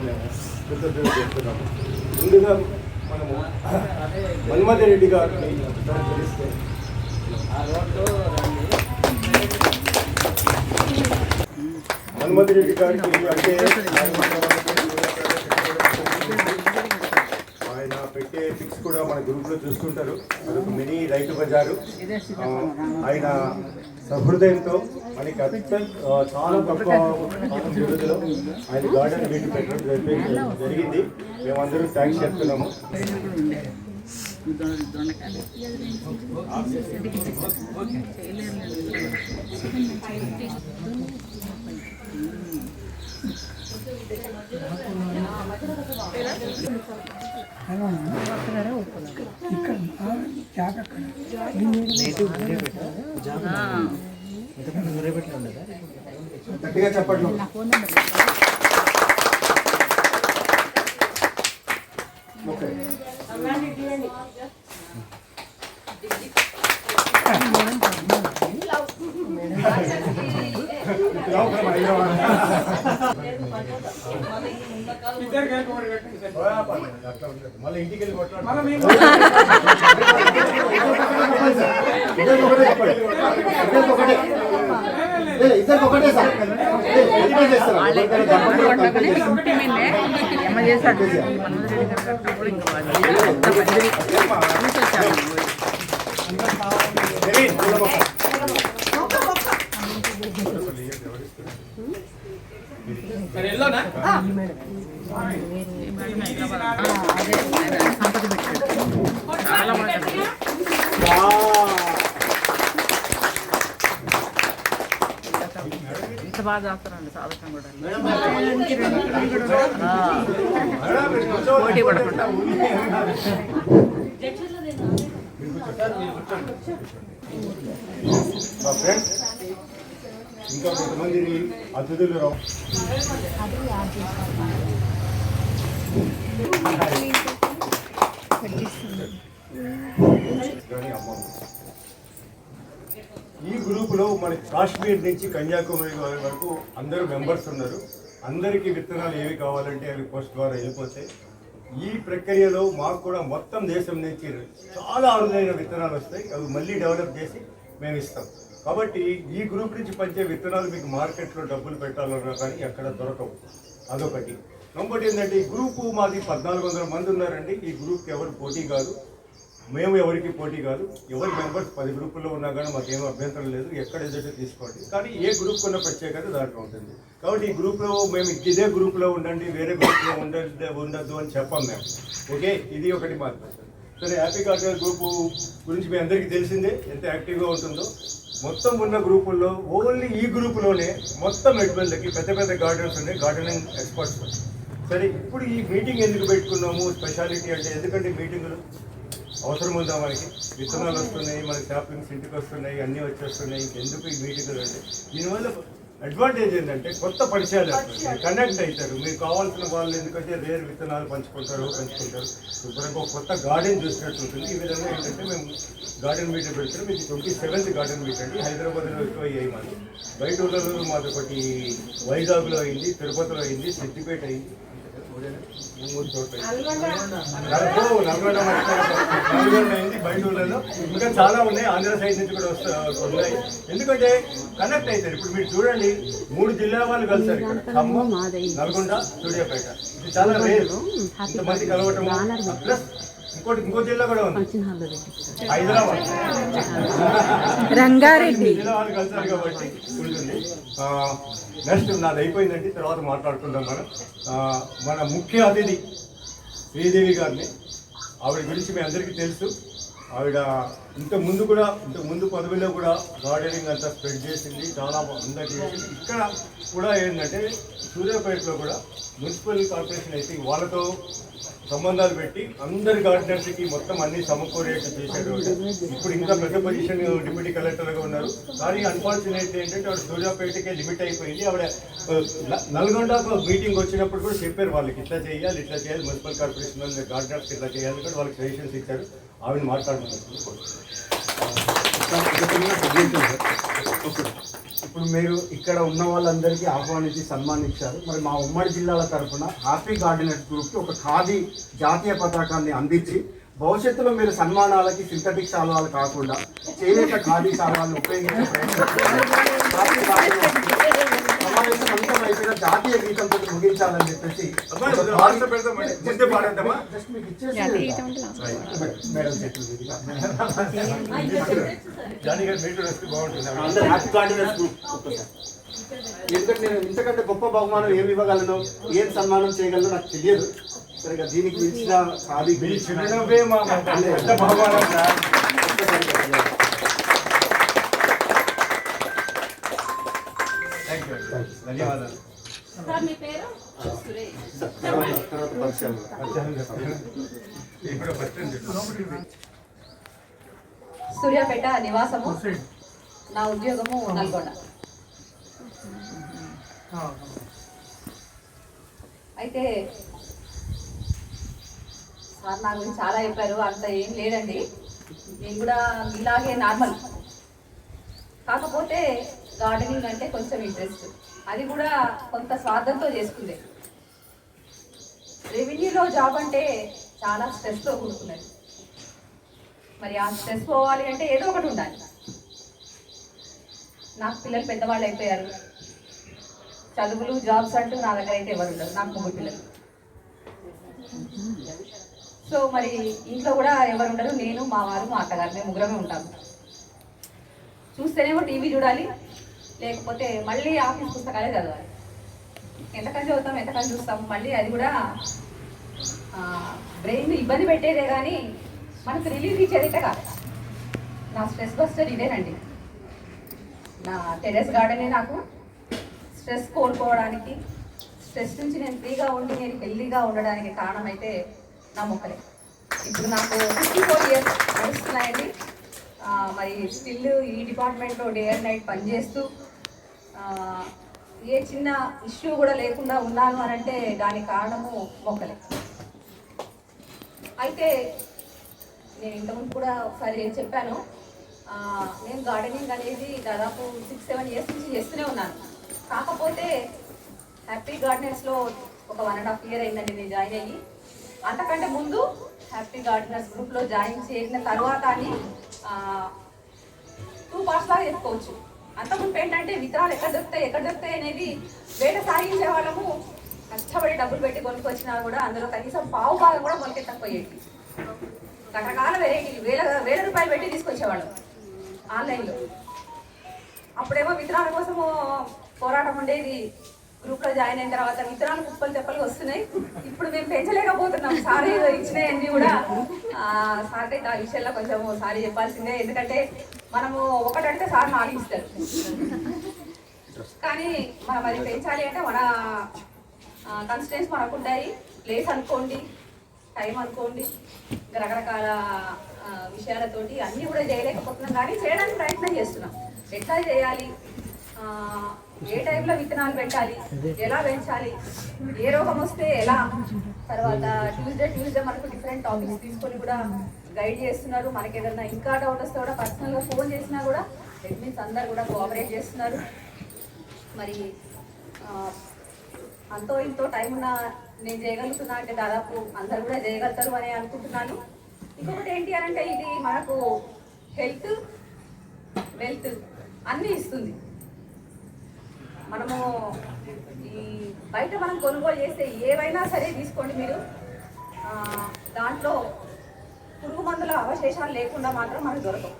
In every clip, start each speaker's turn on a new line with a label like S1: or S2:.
S1: మేము కృతజ్ఞతలు చెప్తున్నాము ముందుగా మనము మన్మథ రెడ్డి గారిని తెలిస్తే మన్మథ రెడ్డి గారికి అంటే ఆయన పెట్టే పిక్స్ కూడా మన గ్రూప్లో చూసుకుంటారు అదొక మినీ రైతు బజారు. ఆయన సహృదయంతో మనకి అత్యంత చాలా తక్కువ కాలం వ్యవధిలో ఆయన గార్డెన్ వీటి పెట్టడం జరిగింది. మేమందరూ థ్యాంక్స్ చెప్తున్నాము. గట్టిగా చెప్పట్లు ఓకే మళ్ళీ ఇంటికి వెళ్ళి కొట్లాడు. ఇద్దరికి ఒకటే సార్
S2: అదే. చాలా. ఇంత బాగా చేస్తారండి సాధకం కూడా. పోటీ పడకుండా
S1: ఇంకా కొంతమందిని అతిథులు రావు. కానీ ఈ గ్రూపులో మన కాశ్మీర్ నుంచి కన్యాకుమారి వరకు అందరూ మెంబర్స్ ఉన్నారు. అందరికీ విత్తనాలు ఏవి కావాలంటే అవి పోస్ట్ ద్వారా వెళ్ళిపోతాయి. ఈ ప్రక్రియలో మాకు కూడా మొత్తం దేశం నుంచి చాలా అరుదైన విత్తనాలు వస్తాయి. అవి మళ్ళీ డెవలప్ చేసి మేము ఇస్తాం. కాబట్టి ఈ గ్రూప్ నుంచి పంచే విత్తనాలు మీకు మార్కెట్లో డబ్బులు పెట్టాలన్నా కానీ ఎక్కడ దొరకవు. అదొకటి. ఇంకోటి ఏంటంటే ఈ గ్రూపు మాది పద్నాలుగు వందల మంది ఉన్నారండి. ఈ గ్రూప్కి ఎవరు పోటీ కాదు. మేము ఎవరికి పోటీ కాదు ఎవరి మెంబర్స్ పది గ్రూపుల్లో ఉన్నా కానీ మాకేం అభ్యంతరం లేదు ఎక్కడ ఏదైతే తీసుకోండి. కానీ ఏ గ్రూప్ ఉన్న ప్రత్యేకత దాంట్లో ఉంటుంది. కాబట్టి ఈ గ్రూప్లో మేము ఇదే గ్రూప్లో ఉండండి వేరే గ్రూప్లో ఉండండి ఉండద్దు అని చెప్పాం మేము. ఓకే? ఇది ఒకటి మాత్రం. సరే హ్యాపీ కార్టర్ గ్రూపు గురించి మీ అందరికీ తెలిసిందే ఎంత యాక్టివ్గా ఉంటుందో. మొత్తం ఉన్న గ్రూపుల్లో ఓన్లీ ఈ గ్రూపులోనే మొత్తం ఎడ్వెల్కి పెద్ద పెద్ద గార్డెన్స్ ఉన్నాయి గార్డెనింగ్ ఎక్స్పర్ట్స్ సరే ఇప్పుడు ఈ మీటింగ్ ఎందుకు పెట్టుకున్నాము? స్పెషాలిటీ అంటే ఎందుకంటే మీటింగ్లు అవసరం ఉందా మనకి? విత్తనాలు వస్తున్నాయి మన షాపింగ్స్ ఇంటికి వస్తున్నాయి అన్నీ వచ్చేస్తున్నాయి ఇంకెందుకు ఈ మీటింగ్లు అంటే? దీనివల్ల అడ్వాంటేజ్ ఏంటంటే కొత్త పరిచయాలు కనెక్ట్ అవుతారు. మీకు కావాల్సిన వాళ్ళు ఎందుకంటే రేర్ విత్తనాలు పంచుకుంటారు పంచుకుంటారు? శుభ్రంగా ఒక కొత్త గార్డెన్ చూసినట్టు ఉంటుంది. ఈ విధంగా ఏంటంటే మేము గార్డెన్ మీటర్ పెడుతున్నాం. ఇది ట్వంటీ సెవెంత్ గార్డెన్ మీట్ అండి. హైదరాబాద్లో ఎక్కువ అయ్యాయి మాది బయట ఊళ్ళలో మాది ఒకటి వైజాగ్లో అయింది తిరుపతిలో అయింది సిద్దిపేట అయింది. నల్గొండ ఇంకా చాలా ఉన్నాయి ఆంధ్ర సైడ్ నుంచి కూడా వస్తున్నాయి ఎందుకంటే కనెక్ట్ అవుతారు ఇప్పుడు మీరు చూడండి మూడు జిల్లా వాళ్ళు కలిసారు ఇక్కడ ఖమ్మం నల్గొండ సూర్యాపేట ఇది చాలా రేరు ఇంతమంది కలవటం ప్లస్ ఇంకోటి ఇంకో జిల్లా కూడా ఉంది. హైదరాబాద్.
S3: రంగారెడ్డి.
S1: కలిసారు కాబట్టి ఉంటుంది. నెక్స్ట్ నాది అయిపోయిందండి తర్వాత మాట్లాడుకుందాం మనం. మన ముఖ్య అతిథి శ్రీదేవి గారిని ఆవిడ గురించి మీ అందరికీ తెలుసు. ఆవిడ ఇంత ముందు కూడా ఇంతకు ముందు పదవిలో కూడా గార్డెనింగ్ అంతా స్ప్రెడ్ చేసింది చాలా అందరికీ చేసింది. ఇక్కడ కూడా ఏంటంటే సూర్యాపేటలో కూడా మున్సిపల్ కార్పొరేషన్ అయితే వాళ్ళతో సంబంధాలు పెట్టి అందరి గార్డెనర్స్కి మొత్తం అన్ని సమకూరేట్టు చేశారు ఇప్పుడు ఇంకా పెద్ద పొజిషన్ డిప్యూటీ కలెక్టర్గా ఉన్నారు. కానీ అన్ఫార్చునేట్ ఏంటంటే ఆవిడ సూర్యాపేటకే లిమిట్ అయిపోయింది. ఆవిడ నల్గొండ నల్గొండకు మీటింగ్ వచ్చినప్పుడు కూడా చెప్పారు వాళ్ళకి ఇట్లా చేయాలి ఇట్లా చేయాలి. మున్సిపల్ కార్పొరేషన్ వాళ్ళు గార్డెనర్స్ ఇట్లా చేయాలి కూడా వాళ్ళకి సజెషన్స్ ఇచ్చారు. ఆవిడ మాట్లాడుతున్నారు
S3: ఇప్పుడు మీరు ఇక్కడ ఉన్న వాళ్ళందరికీ ఆహ్వానించి సన్మానించారు. మరి మా ఉమ్మడి జిల్లాల తరఫున హ్యాపీ గార్డెనర్స్ గ్రూప్కి ఒక ఖాదీ జాతీయ పతాకాన్ని అందించి భవిష్యత్తులో మీరు సన్మానాలకి సింథటిక్ సాల్వాలు కాకుండా చేనేత ఖాదీ సాల్వాలను ఉపయోగించే ప్రయత్నం చేయాలి. హ్యాపీ గార్డెనర్స్ సమావేశం అంతం అయిపోయిన జాతీయ గీతంతో ముగించాలని చెప్పేసి? జస్ట్ మీకు ఇచ్చేసి
S2: జాతీయ గీతం
S3: మేడం చెట్లు. ఎందుకంటే నేను ఇంతకంటే గొప్ప బహుమానం ఏమి ఇవ్వగలను ఏం సన్మానం చేయగలను నాకు తెలియదు సరిగా దీనికి మించిన
S1: మీ చిరునవ్వే మా పెద్ద బహుమానం సార్ ధన్యవాదాలు
S4: సూర్యాపేట నివాసము. నా ఉద్యోగము నల్గొండ. అయితే సార్ నా గురించి చాలా చెప్పారు. అంత ఏం లేదండి. నేను కూడా ఇలాగే నార్మల్. కాకపోతే గార్డెనింగ్ అంటే కొంచెం ఇంట్రెస్ట్. అది కూడా కొంత స్వార్థంతో చేసుకుందే. రెవెన్యూలో జాబ్ అంటే చాలా స్ట్రెస్తో కూడుకున్నది. మరి ఆ స్ట్రెస్ పోవాలి అంటే ఏదో ఒకటి ఉండాలి. నాకు పిల్లలు పెద్దవాళ్ళు అయిపోయారు. చదువులు జాబ్స్ అంటూ నా దగ్గర అయితే ఎవరు ఉండరు. నాకు ముగ్గురు పిల్లలు. సో మరి ఇంట్లో కూడా ఎవరు ఉండరు. నేను మా వారు మా అత్తగారు మేము ముగ్గురమే ఉంటాము చూస్తేనేమో టీవీ చూడాలి. లేకపోతే మళ్ళీ ఆఫీస్ పుస్తకాలే చదవాలి. ఎంతకని చదువుతాం ఎంతకని చూస్తాం? మళ్ళీ అది కూడా బ్రెయిన్ ఇబ్బంది పెట్టేదే కానీ మనకు రిలీఫ్ ఇచ్చేదైతే కాదు. నా స్ట్రెస్ బస్టర్ ఇదేనండి. నా టెరెస్ గార్డెనే నాకు. స్ట్రెస్ కోల్పోవడానికి స్ట్రెస్ నుంచి నేను ఫ్రీగా ఉండి నేను హెల్దీగా ఉండడానికి కారణం అయితే నా మొక్కలే. ఇప్పుడు నాకు ఫిఫ్టీ ఫోర్ ఇయర్స్ నడుస్తున్నాయండి. మరి స్టిల్ ఈ డిపార్ట్మెంట్లో డే అండ్ నైట్ పనిచేస్తూ ఏ చిన్న ఇష్యూ కూడా లేకుండా ఉన్నాను అని అంటే దానికి కారణము మొక్కలే. అయితే నేను ఇంతకుముందు కూడా ఒకసారి చెప్పాను నేను గార్డెనింగ్ అనేది దాదాపు సిక్స్ సెవెన్ ఇయర్స్ నుంచి చేస్తూనే ఉన్నాను. కాకపోతే హ్యాపీ గార్డెనర్స్లో ఒక వన్ అండ్ హాఫ్ ఇయర్ అయిందండి నేను జాయిన్ అయ్యి. అంతకంటే ముందు హ్యాపీ గార్డెనర్స్ గ్రూప్లో జాయిన్ చేసిన తర్వాత అని టూ పార్ట్స్ లాగా చెప్పుకోవచ్చు. అంతకుముందు ఏంటంటే విత్తనాలు ఎక్కడ దొరుకుతాయి ఎక్కడ దొరుకుతాయి అనేది వేట సాగించే వాళ్ళము కష్టపడి డబ్బులు పెట్టి కొనుక్కొచ్చినా కూడా అందులో కనీసం పావు భాగం కూడా మొలకెత్తకపోయేది రకరకాల వెరైటీలు వేల వేల రూపాయలు పెట్టి తీసుకొచ్చేవాళ్ళం ఆన్లైన్లో. అప్పుడేమో విత్తనాల కోసము పోరాటం ఉండేది. గ్రూప్లో జాయిన్ అయిన తర్వాత విత్తనాలు కుప్పలు తెప్పలు వస్తున్నాయి. ఇప్పుడు మేము పెంచలేకపోతున్నాం. సారీ ఇచ్చినాయన్నీ కూడా ఆ, సార్ అయితే ఆ విషయంలో కొంచెం సారీ చెప్పాల్సిందే. ఎందుకంటే మనము ఒకటంటే సార్ నాలుగు ఇస్తారు. కానీ మనం అది పెంచాలి అంటే మన కన్స్టెన్స్ మనకు ఉంటాయి. ప్లేస్ అనుకోండి టైం అనుకోండి రకరకాల విషయాలతోటి అన్నీ కూడా చేయలేకపోతున్నాం. కానీ చేయడానికి ప్రయత్నం చేస్తున్నాం. ఎట్లా చేయాలి? ఏ టైంలో విత్తనాలు పెట్టాలి? ఎలా పెంచాలి? ఏ రోగం వస్తే ఎలా? తర్వాత ట్యూస్డే ట్యూస్డే మనకు డిఫరెంట్ టాపిక్స్ తీసుకొని కూడా గైడ్ చేస్తున్నారు. మనకి ఏదైనా ఇంకా డౌట్ వస్తే కూడా పర్సనల్గా ఫోన్ చేసినా కూడా అడ్మిన్స్ అందరు కూడా కోఆపరేట్ చేస్తున్నారు. మరి అంతో ఇంతో టైం ఉన్న నేను చేయగలుగుతున్నా అంటే దాదాపు అందరు కూడా చేయగలుగుతారు అని అనుకుంటున్నాను. ఇంకొకటి ఏంటి అని అంటే ఇది మనకు హెల్త్ వెల్త్ అన్నీ ఇస్తుంది. మనము ఈ బయట మనం కొనుగోలు చేస్తే ఏవైనా సరే తీసుకోండి మీరు. దాంట్లో పురుగు మందుల అవశేషాలు లేకుండా మాత్రం మనకు దొరకవు.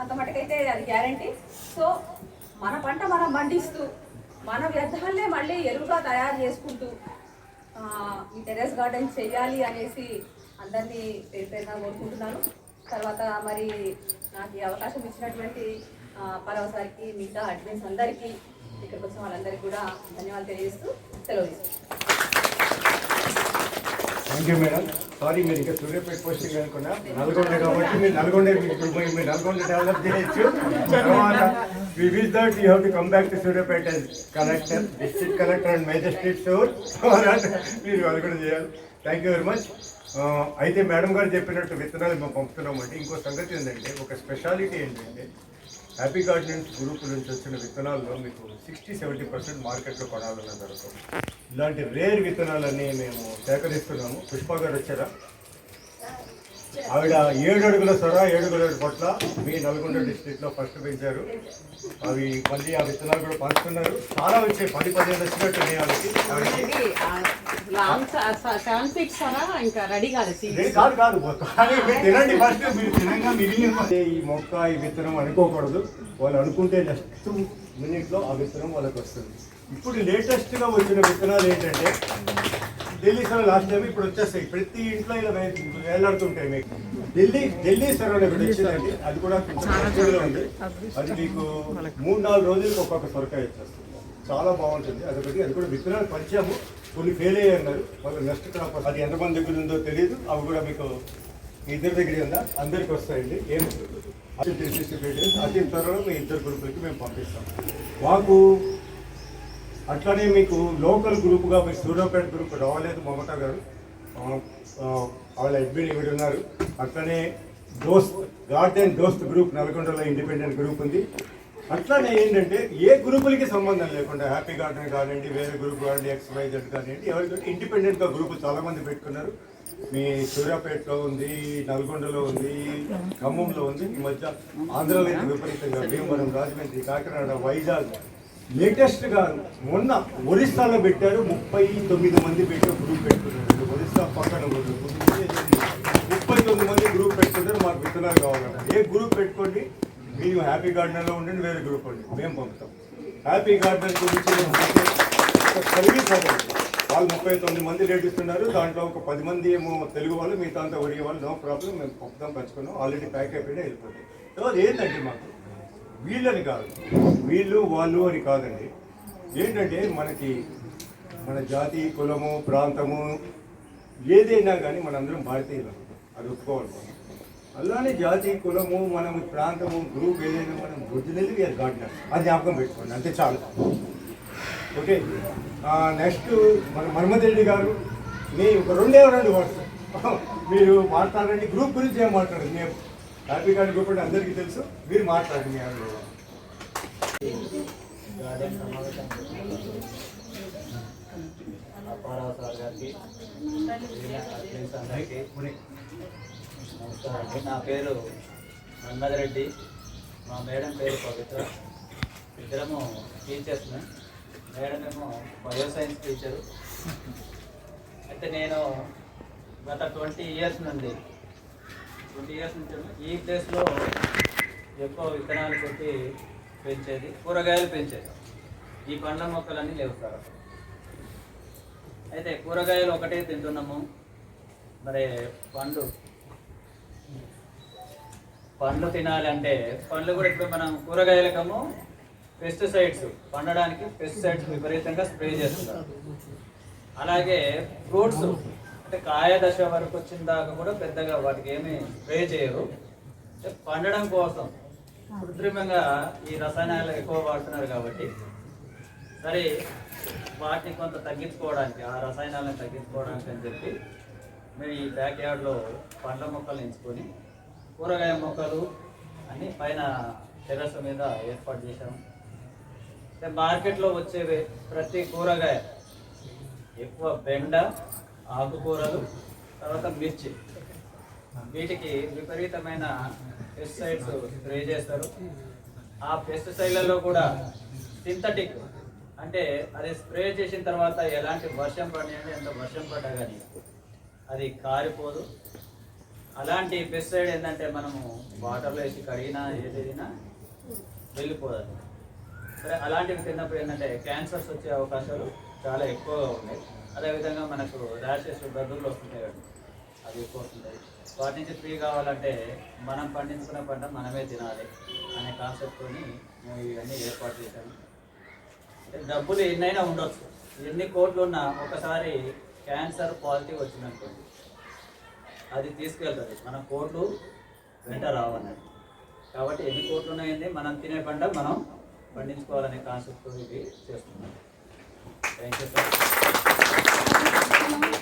S4: అంత మటుకైతే అది గ్యారంటీ సో మన పంట మనం పండిస్తూ మన వ్యర్థాలనే మళ్ళీ ఎరువుగా తయారు చేసుకుంటూ ఈ టెరెస్ గార్డెన్ చేయాలి అనేసి అందరినీ పేరు పేరున కోరుకుంటున్నాను. తర్వాత మరి నాకు ఈ అవకాశం ఇచ్చినటువంటి పరవ సార్కి మిగతా అడ్మిన్స్ అందరికీ ఇక్కడికి వచ్చిన వాళ్ళందరికీ కూడా ధన్యవాదాలు తెలియజేస్తూ సెలవు
S1: థ్యాంక్ యూ మేడం సారీ మీరు ఇంకా సూర్యాపేట పోస్టింగ్ అనుకున్నా. నల్గొండ కాబట్టి మీరు నల్గొండ ఇప్పుడు పోయి మీరు నల్గొండ డెవలప్ చేయొచ్చు. తర్వాత we will that you have to come back to Suryapet collector district collector and magistrate store మీరు నల్గొండ చేయాలి. థ్యాంక్ యూ వెరీ మచ్ అయితే మేడం గారు చెప్పినట్టు విత్తనాలు మేము పంపుతున్నామంటే ఇంకో సంగతి ఏంటంటే ఒక స్పెషాలిటీ ఏంటంటే హ్యాపీ గార్డెన్స్ గ్రూప్ నుంచి వచ్చిన విత్తనాల్లో మీకు సిక్స్టీ సెవెంటీ పర్సెంట్ మార్కెట్లో కొనాలన్న దొరకవు ఇలాంటి రేర్ విత్తనాలన్నీ మేము సేకరిస్తున్నాము. పుష్ప గారు వచ్చారా? ఆవిడ ఏడు అడుగుల సొర ఏడు అడుగుల పట్ల మీ నల్గొండ డిస్ట్రిక్ట్లో ఫస్ట్ పెంచారు. అవి మళ్ళీ ఆ విత్తనాలు కూడా పంచుతున్నారు. చాలా వచ్చాయి పది పదిహేను వచ్చినట్టు ఉన్నాయి ఆవిడకి.
S2: కాదు
S1: లేదు, కాదు కాదు. కానీ మీరు తినండి ఫస్ట్ మీరు తినంగా మిగిలిన ఈ మొక్క ఈ విత్తనం అనుకోకూడదు. వాళ్ళు అనుకుంటే నెక్స్ట్ మినిట్లో ఆ విత్తనం వాళ్ళకి వస్తుంది. ఇప్పుడు లేటెస్ట్గా వచ్చిన విత్తనాలు ఏంటంటే ఢిల్లీ సర్ లాస్ట్ టైం ఇప్పుడు వచ్చేస్తాయి. ప్రతి ఇంట్లో ఇలా వేలాడుతుంటాయి మీకు. ఢిల్లీ ఢిల్లీ సర్ ఒకటి వచ్చిందండి. అది కూడా కొంచెం ఉంది. అది మీకు మూడు నాలుగు రోజులకు ఒక్కొక్క సొరకాయ వచ్చేస్తుంది. చాలా బాగుంటుంది. అదొకటి అది కూడా విత్తనాలు పంచాము కొన్ని ఫెయిల్ అయ్యాయి అన్నారు. వాళ్ళు నెక్స్ట్ క్రాప్ అది ఎంతమంది దగ్గర ఉందో తెలియదు అవి కూడా మీకు మీ ఇద్దరి దగ్గర ఉందా? అందరికి వస్తాయండి. ఏం అది త్రీ సిక్స్టీ ఫైవ్ డేస్ అతి త్వరలో మీ ఇద్దరు గ్రూపులకి మేము పంపిస్తాం. మాకు అట్లానే మీకు లోకల్ గ్రూప్గా మీ సూర్యాపేట గ్రూప్ రావలేదు మమత గారు. వాళ్ళ అడ్మిన్ ఇవి ఉన్నారు. అట్లనే దోస్త్ గార్డెన్ దోస్త్ గ్రూప్ నల్గొండలో ఇండిపెండెంట్ గ్రూప్ ఉంది. అట్లానే ఏంటంటే ఏ గ్రూపులకి సంబంధం లేకుండా హ్యాపీ గార్డెన్ కానివ్వండి వేరే గ్రూప్ కానివ్వండి ఎక్స్ జెడ్ కానివ్వండి ఎవరికంటే ఇండిపెండెంట్గా గ్రూప్ చాలామంది పెట్టుకున్నారు. మీ సూర్యాపేటలో ఉంది నల్గొండలో ఉంది ఖమ్మంలో ఉంది. ఈ మధ్య ఆంధ్రలో విపరీతంగా భీమవరం రాజమండ్రి కాకినాడ వైజాగ్ లేటెస్ట్గా మొన్న ఒరిస్సాలో పెట్టారు. ముప్పై తొమ్మిది మంది పెట్టి గ్రూప్ పెట్టుకున్నారు. ఒరిస్సా పక్కన ముప్పై తొమ్మిది మంది గ్రూప్ పెట్టుకున్నారు మాకు విత్తనాలు కావాలన్నారు ఏ గ్రూప్ పెట్టుకోండి? మీరు హ్యాపీ గార్డెన్లో ఉండండి వేరే గ్రూప్ అండి మేము పంపుతాం. హ్యాపీ గార్డెన్ గురించి సర్వీస్ వాళ్ళు ముప్పై తొమ్మిది మంది రేట్ ఇస్తున్నారు. దాంట్లో ఒక పది మంది ఏమో తెలుగు వాళ్ళు మిగతా అంతా ఒరిగే వాళ్ళు. No problem. మేము పంపుతాం పంచుకున్నాం. ఆల్రెడీ ప్యాక్ అయిపోయినా వెళ్ళిపోతాయి. సో ఏంటంటే మాకు వీళ్ళని కాదు. వీళ్ళు వాళ్ళు అని కాదండి. ఏంటంటే మనకి మన జాతి కులము ప్రాంతము ఏదైనా కానీ మనందరం భారతీయులు. అది ఒప్పుకోవాలి అలానే జాతి కులము మనం ప్రాంతము గ్రూప్ ఏదైనా మనం ఒరిజినల్లీ వీఆర్ గార్డెనర్ అది జ్ఞాపకం పెట్టుకోండి. అంతే చాలు. ఓకే? నెక్స్ట్ మన మన్మథ్ గారు. మీ ఒక రెండే రెండు వాడుతారు మీరు మాట్లాడండి. గ్రూప్ గురించి ఏం మాట్లాడండి మేము హ్యాపీ కార్డు గ్రూప్ అందరికీ తెలుసు. మీరు మాట్లాడండి మీ అనుభవం
S5: గార్డెన్ సమావేశం అప్పారావు సార్ గారికి నమస్కారం. అండి నా పేరు మన్మథ్ రెడ్డి. మా మేడం పేరు పవిత్ర. ఇద్దరము టీచర్స్ మేడం ఏమో బయో సైన్స్ టీచరు. అయితే నేను గత ట్వంటీ ఇయర్స్ నుండి ట్వంటీ ఇయర్స్ నుంచి ఈ ప్లేస్లో ఎక్కువ విత్తనాలు పెట్టి పెంచేది కూరగాయలు పెంచేది. ఈ పండ్ల మొక్కలన్నీ లేవు సార్ అయితే కూరగాయలు ఒకటే తింటున్నాము. మరి పండ్లు? పండ్లు తినాలంటే పండ్లు కూడా ఇప్పుడు మనం కూరగాయలకము పెస్టిసైడ్స్ పండడానికి పెస్టిసైడ్స్ విపరీతంగా స్ప్రే చేస్తున్నారు. అలాగే ఫ్రూట్స్ అంటే కాయ దశ వరకు వచ్చిన దాకా కూడా పెద్దగా వాటికి ఏమి స్ప్రే చేయరు. పండడం కోసం కృత్రిమంగా ఈ రసాయనాలు ఎక్కువ వాడుతున్నారు కాబట్టి సరే వాటిని కొంత తగ్గించుకోవడానికి ఆ రసాయనాలను తగ్గించుకోవడానికి అని చెప్పి మేము ఈ బ్యాక్ యార్డ్లో పండ్ల మొక్కలు ఎంచుకొని కూరగాయ మొక్కలు అన్ని పైన టెర్రస్ మీద ఏర్పాటు చేశాము అంటే మార్కెట్లో వచ్చేవి ప్రతి కూరగాయ ఎక్కువ బెండ ఆకుకూరలు తర్వాత మిర్చి. వీటికి విపరీతమైన పెస్టిసైడ్స్ స్ప్రే చేస్తారు. ఆ పెస్టిసైడ్లలో కూడా సింథటిక్ అంటే అది స్ప్రే చేసిన తర్వాత ఎలాంటి వర్షం పడినంటే ఎంత వర్షం పడ్డా కానీ అది కారిపోదు. అలాంటి పెస్టిసైడ్ ఏంటంటే మనము వాటర్లో వేసి కడిగినా ఏదైనా వెళ్ళిపోదు సరే అలాంటివి తిన్నప్పుడు ఏంటంటే క్యాన్సర్స్ వచ్చే అవకాశాలు చాలా ఎక్కువగా ఉన్నాయి. అదేవిధంగా మనకు ర్యాషెస్ దద్దుర్లు వస్తుంటాయి కదా. అవి ఎక్కువ వస్తుంటాయి. వాటి నుంచి ఫ్రీ కావాలంటే మనం పండించుకున్న పంట మనమే తినాలి అనే కాన్సెప్ట్తోని మేము ఇవన్నీ ఏర్పాటు చేశాము అంటే డబ్బులు ఎన్నైనా ఉండొచ్చు. ఎన్ని కోట్లు ఉన్నా ఒకసారి క్యాన్సర్ పాజిటివ్ వచ్చిందనుకోండి అది తీసుకెళ్తుంది. మన కోట్లు వెంట రావన్నది కాబట్టి ఎన్ని కోట్లు ఉన్నాయండి? మనం తినే పంట మనం పండించుకోవాలనే కాన్సెప్ట్ ఇది చేస్తున్నాం. Thank you sir Gracias.